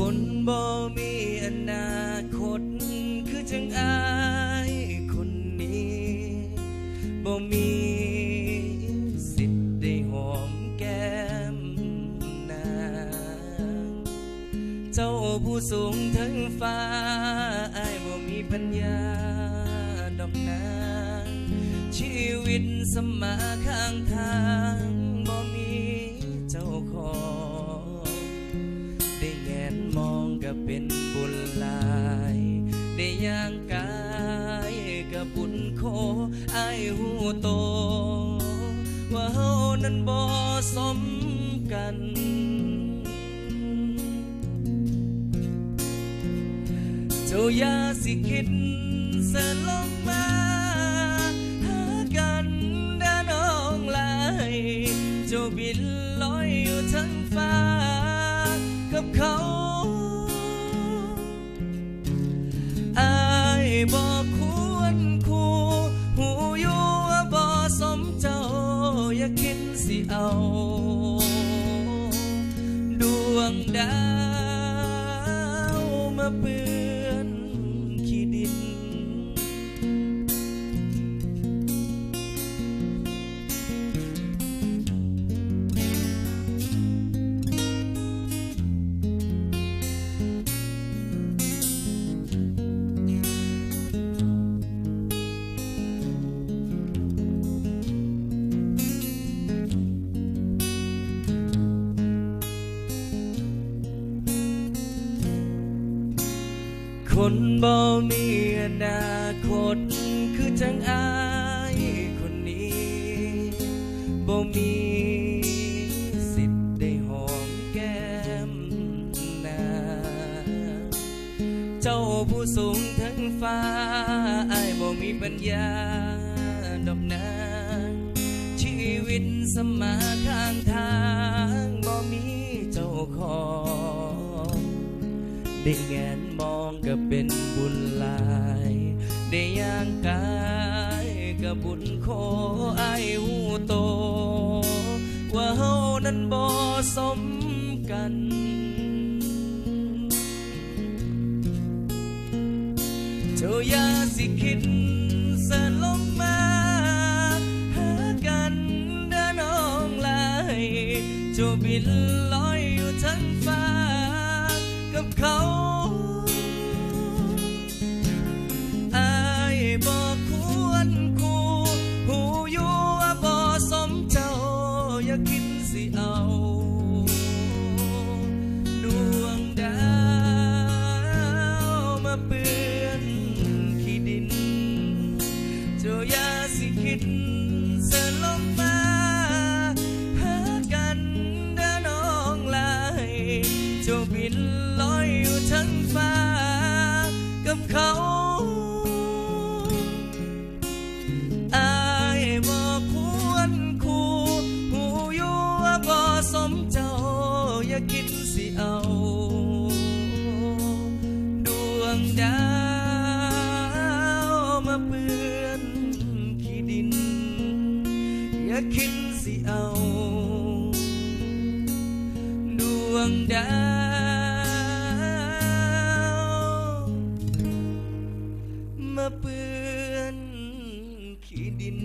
คนบ่มีอนาคต คือจังอายคนนี้บ่มีสิทธิ์ได้หอมแก้มนางเจ้าผู้สูงทั้งฟ้าอายบ่มีปัญญาดอกนางชีวิตสมมาข้างทาง เป็นบุญหลาย ได้ย่างกายก็บุญโคไอหูโต ว่าเฮานั้นบ่สมกันเจ้าอย่าสิคิดเสนลงมาหากันด้อน้องลายเจ้าบินลอยอยู่ทั้งฟ้ากับเขา ดวง คนบ่มีอนาคตคือจังอายคนนี้บ่มีสิทธิ์ได้หอมแก้มนาเจ้าผู้สูงทั้งฟ้าอายบ่มีปัญญาดอกนาชีวิตสมมาข้างทางบ่มีเจ้าของได้แงนมอง ก็เป็นบุญหลายได้ย่างกายก็บุญโคไอหูโต ว่าเฮานั้นบ่สมกันเจ้าอย่าสิคิดสนลงมาหากันเด้อน้องลายเจ้าบินลอยอยู่ทั้งฟ้ากับเขา สิเอาดวงดาวมาเปื้อนขี้ดินเจ้าอย่าสิคิด อย่าคิดสิเอา ดวงดาวมาเปื้อนขี้ดิน อย่าคิดสิเอา ดวงดาวมาเปื้อนขี้ดิน